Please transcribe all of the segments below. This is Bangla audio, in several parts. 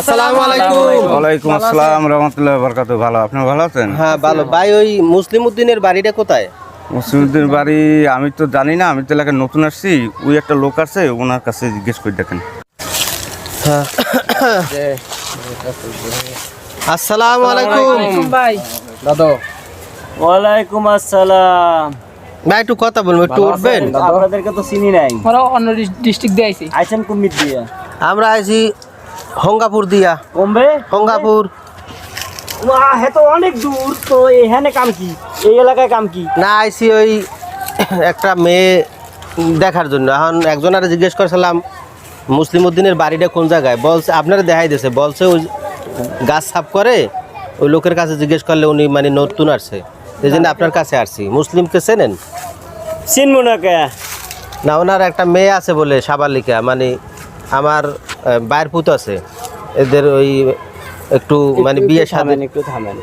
আসসালামু আলাইকুম। ওয়ালাইকুম আসসালাম রহমতুল্লাহ বরকাত ভালো আপনি ভালো আছেন? হ্যাঁ ভালো। ভাই ওই মুসলিম উদ্দিনের বাড়িটা কোথায়? মুসলিমদের বাড়ি আমি তো জানি না আমি তো এলাকায় নতুন আসছি। ওই একটা লোক আছে ওনার কাছে জিজ্ঞেস করে দেখেন। আসসালামু আলাইকুম। ভাই। ওয়ালাইকুম আসসালাম। ভাই একটু কথা বলব একটু উঠবেন? আপনাদেরকে তো চিনি নাই। আমরা অন্য ডিস্ট্রিক্ট দিয়ে আইছি। আইসেন কুমির দিয়ে? আমরা আইছি হঙ্গাপুর দিয়া। কমবে? হঙ্গাপুর। ওয়া হে তো অনেক দূর। তো এখানে কাম কি? এই এলাকায় কাম কি? না আইসি ওই একটা মেয়ে দেখার জন্য। এখন একজন আর জিজ্ঞেস করেছিলাম মুসলিম উদ্দিনের বাড়িটা কোন জায়গায়? বলছে আপনারা দেখাই দিয়েছে বলছে ওই গাছ সাফ করে ওই লোকের কাছে জিজ্ঞেস করলে উনি মানে নতুন আসছে। এই জন্য আপনার কাছে আসছি। মুসলিমকে চেনেন? চিনবো না কে? না ওনার একটা মেয়ে আছে বলে সাবালিকা। মানে আমার বাইর পুত আছে। এদের ওই একটু মানে বিয়ে সামনে একটু থামেন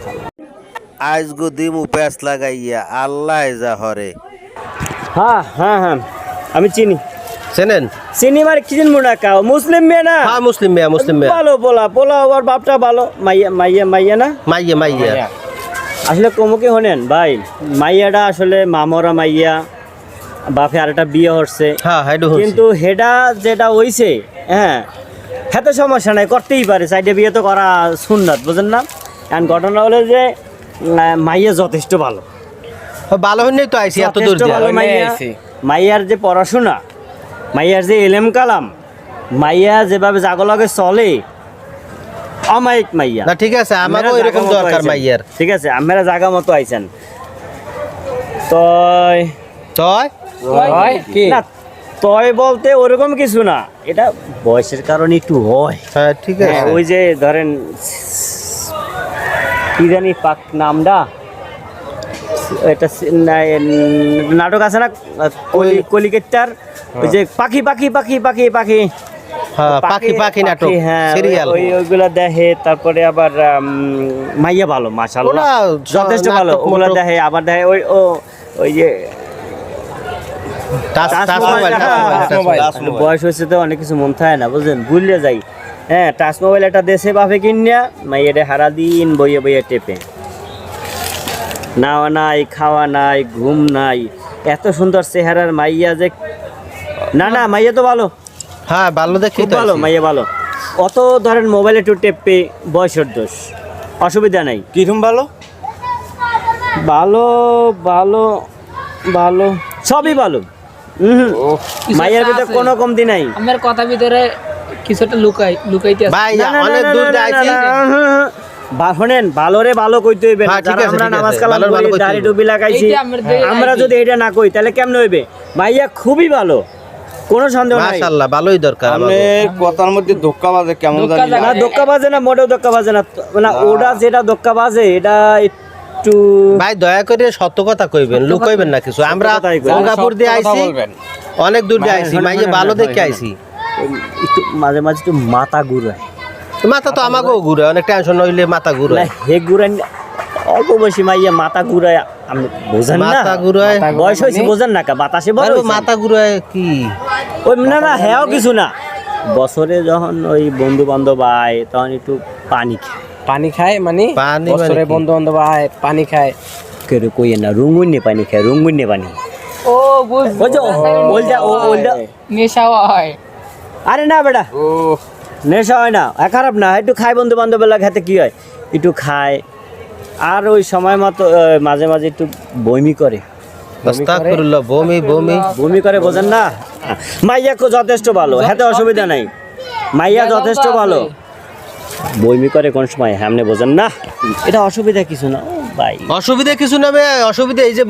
আজ গো দিমু প্যাস লাগাইয়া আল্লাহ যা হরে। হ্যাঁ হ্যাঁ হ্যাঁ আমি চিনি। চেনেন? চিনি মানে কি চিনবো না কাও মুসলিম মেয়ে না? হ্যাঁ মুসলিম মেয়ে মুসলিম মেয়ে। ভালো বলা বলা ওর বাপটা ভালো। মাইয়া মাইয়া মাইয়া না? মাইয়া মাইয়া। আসলে কমুকে হনেন ভাই। মাইয়াটা আসলে মামরা মাইয়া। বাপে আর একটা বিয়ে হচ্ছে। হ্যাঁ হাইডু কিন্তু হেডা যেটা হইছে হ্যাঁ হেতে সমস্যা নাই করতেই পারে। সাইডে বিয়ে তো করা সুন্নাত বুঝেন না? এখন ঘটনা হলো যে মাইয়া যথেষ্ট ভালো। ভালো হইনি তো আইছি এত দূর ভালো মাইয়া। মাইয়ার যে পড়াশোনা মাইয়ার যে এলেম কালাম মাইয়া যেভাবে জাগলগে চলে অমায়িক মাইয়া। না ঠিক আছে আমাকেও আমরা এরকম দরকার মাইয়ার। ঠিক আছে আমরা জায়গা মতো আইছেন। তো তয়? না তয় বলতে ওরকম কিছু না। এটা বয়সের কারণে একটু হয়। হ্যাঁ ঠিক হ্যাঁ, আছে ওই যে ধরেন কি জানি পাক নামটা এটা নাটক আছে না? কলিকেটার ওই যে পাখি পাখি পাখি পাখি পাখি। হ্যাঁ পাখি পাখি নাটক হ্যাঁ সিরিয়াল। ওই ওইগুলা দেখে তারপরে আবার মাইয়া ভালো মাশাআল্লাহ। যথেষ্ট ভালো ওগুলা দেখে আবার দেখে ওই ও ওই যে বয়স হয়েছে তো অনেক কিছু মন থাকে না বুঝলেন? ভুলে যাই। হ্যাঁ টাচ মোবাইল একটা দেশে বাপে কিনিয়া মাইয়াটা হারা দিন বইয়ে বইয়ে টেপে। নাওয়া নাই খাওয়া নাই ঘুম নাই এত সুন্দর চেহারার মাইয়া যে না না মাইয়া তো ভালো। হ্যাঁ ভালো দেখি ভালো মাইয়া ভালো। অত ধরেন মোবাইলে একটু টেপে বয়সের দোষ অসুবিধা নাই। কিরম ভালো? ভালো ভালো ভালো সবই ভালো। একটা ভিতরে কোনো কমতি নাই। আমার কথা ভিতরে কিছু একটা লুকাই লুকাইতে ভাই অনেক দূর ভালো কইতে হইবে। হ্যাঁ, আমরা নামাজ কালাম করি দাড়ি টুপি লাগাইছি আমরা আইছি। যদি এটা না কই তাহলে কেমনে হইবে? মাইয়া খুবই ভালো। কোনো সন্দেহ নাই। মাশাআল্লাহ ভালোই দরকার আপনি কথার মধ্যে ধোক্কা বাজে কেমন ধোক্কা জানি না। বাজে। না মোটেও দোক্কা বাজে না। মানে ওটা যেটা দোক্কা বাজে এটা একটু ভাই দয়া করে সত্য কথা কইবেন লুকাইবেন না কিছু। আমরা। গঙ্গাপুর দিয়ে আইছি অনেক দূর দিয়ে আইছি মাইয়ে ভালো দেখে আইছি। একটু মাঝে মাঝে একটু মাথা ঘুরায়। মাথা তো আমাকেও ঘুরে অনেক টেনশন হইলে মাথা ঘুরে না হে ঘুরান অল্প বয়সী মাইয়া মাথা ঘুরায় আপনি বোঝেন না। মাথা ঘুরায়। বয়স হয়েছে বোঝেন না কা বাতাসে বড় মাথা ঘুরায় কি? ওই না না হ্যাঁ কিছু না। বছরে যখন ওই বন্ধু বান্ধব আয় তখন একটু পানি খায়। পানি খায় মানে পানি বছরে মানে কি? বন্ধু বান্ধব আয় পানি খায়। কেউ কই না রুঙ্গুন্নে পানি খায় রুঙ্গুন্নে পানি। ও বুঝ ওইটা নেশা হয়। আরে না বেটা ও নেশা হয় না এ খারাপ না একটু খায় বন্ধু বান্ধবের খেতে কি হয়? একটু খায় আর ওই সময় মতো মাঝে মাঝে একটু বমি করে। বমি বমি বমি। করে বোঝেন না? মাইয়া যথেষ্ট ভালো হাতে অসুবিধা নাই। মাইয়া যথেষ্ট ভালো। বমি করে কোন সময় সামনে বোঝেন না। এটা অসুবিধা কিছু না। ভাই। অসুবিধা কিছু নেবে অসুবিধা এই যে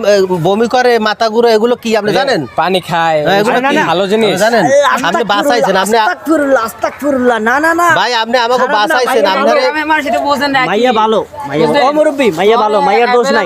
বমি করে মাথা ঘুরে এগুলো কি আপনি জানেন? পানি খায় হ্যাঁ, এগুলো কি? ভালো জিনিস। জানেন? আপনি বাঁচাইছেন আপনি আস্তাগফিরুল্লাহ আস্তাগফিরুল্লাহ না না না। ভাই আপনি আমাকে খারাপ বাঁচাইছেন আপনারে সেটা বোঝেন না মাইয়া ভালো মাইয়া ও মুরব্বি মাইয়া ভালো মাইয়ার দোষ নাই।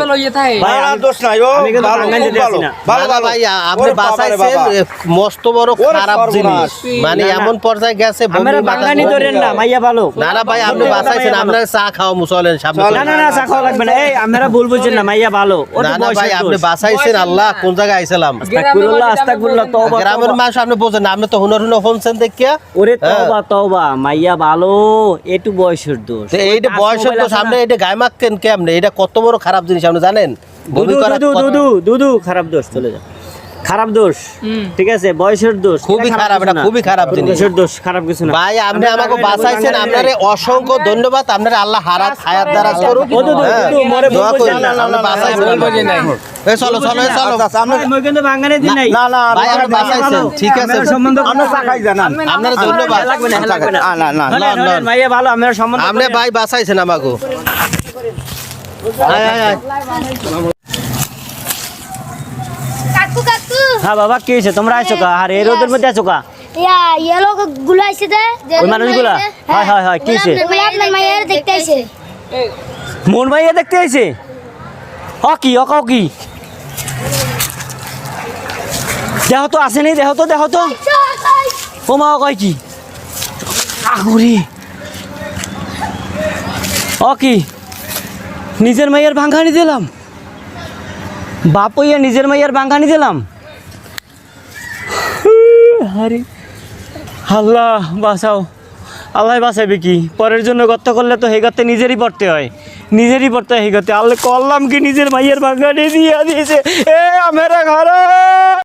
ভাই, না, দোষ নাই ও ভালো বাঙালি খুব দেখছি ভালো। ভালো না, না ভালো। ভাই আপনি ওরে বাবা রে বাঁচাইছেন মস্ত বড় খারাপ জিনিস। মানে না, না। এমন পর্যায়ে গেছে বমি বাঙালি ধরেন না মাইয়া ভালো। না না ভাই আপনি বাঁচাইছেন আপনার চা খাওয়া মুসলেন সামনে না না না চা খাওয়া লাগবে না। এই আপনারা ভুল বুঝছেন না মাইয়া ভালো। না না ভাই বয়সের আপনি দোষ। বাঁচাইছেন আল্লাহ কোন জায়গায় আইছিলাম আস্তাগফিরুল্লাহ, আস্তাগফিরুল্লাহ, তওবা, গ্রামের মানুষ আপনি বোঝেন আপনি তো হুনর হুনর শুনছেন দেখিয়া। ওরে হ্যাঁ। তওবা তওবা মাইয়া ভালো একটু বয়সের দোষ। এইটা বয়সের তো আছে সামনে না? এটা গায়ে মাখতেন কেমনে? এটা কত বড় খারাপ জিনিস আপনি জানেন? দুদু দুদু দুদু খারাপ দোষ চলে যা খারাপ দোষ। হুম। ঠিক আছে? বয়সের দোষ। খুবই খারাপ, এটা খুবই খারাপ। বয়সের দোষ খারাপ কিছু না। ভাই আপনি আমাকে বাঁচাইছেন আপনার অসংখ্য ধন্যবাদ। আপনার আল্লাহ হারাত হায়াত দ্বারা করুক। ও দুদু, হ্যাঁ। দুদু, মরে ভুল দোয়া না। বাঁচাইছেন। ভুল বুঝেন নাই। এই চলো চলো চলো। ভাই, মই কিন্তু বাঙালি দিন নাই। না না ভাই আপনি বাঁচাইছেন। ঠিক আছে আপনার সম্বন্ধ আমরা চা জানান আপনার ধন্যবাদ। লাগবে না লাগবে না। না ভালো সম্বন্ধ আপনি ভাই বাঁচাইছেন আমাকে। আয়, আয়, আয়। হ্যাঁ বাবা কি হয়েছে? তোমরা আইছো কা? আর এই রোদের মধ্যে আছো কা? ইয়া ইয়েলো গুলো আইছে দে ওই মানুষগুলা? হয় হয় হয় কি হয়েছে? আপনার মায়ের দেখতে আইছে। মন আইছে? অ কি দেহ তো দেহ তো দেহ তো। ও মা কয় কি আগুরি ও কি নিজের মাইয়ের ভাঙ্গানি দিলাম। বাপ নিজের মাইয়ের ভাঙ্গানি দিলাম। আরে, আল্লাহ বাঁচাও। আল্লাহ বাঁচাবে কি? পরের জন্য গর্ত করলে তো হেগাতে নিজেরই পড়তে হয়। নিজেরই পড়তে হয় হেগাতে। আল্লাহ করলাম কি নিজের মাইয়ের ভাঙ্গানি দিয়ে দিয়েছে। এ, আমার ঘর!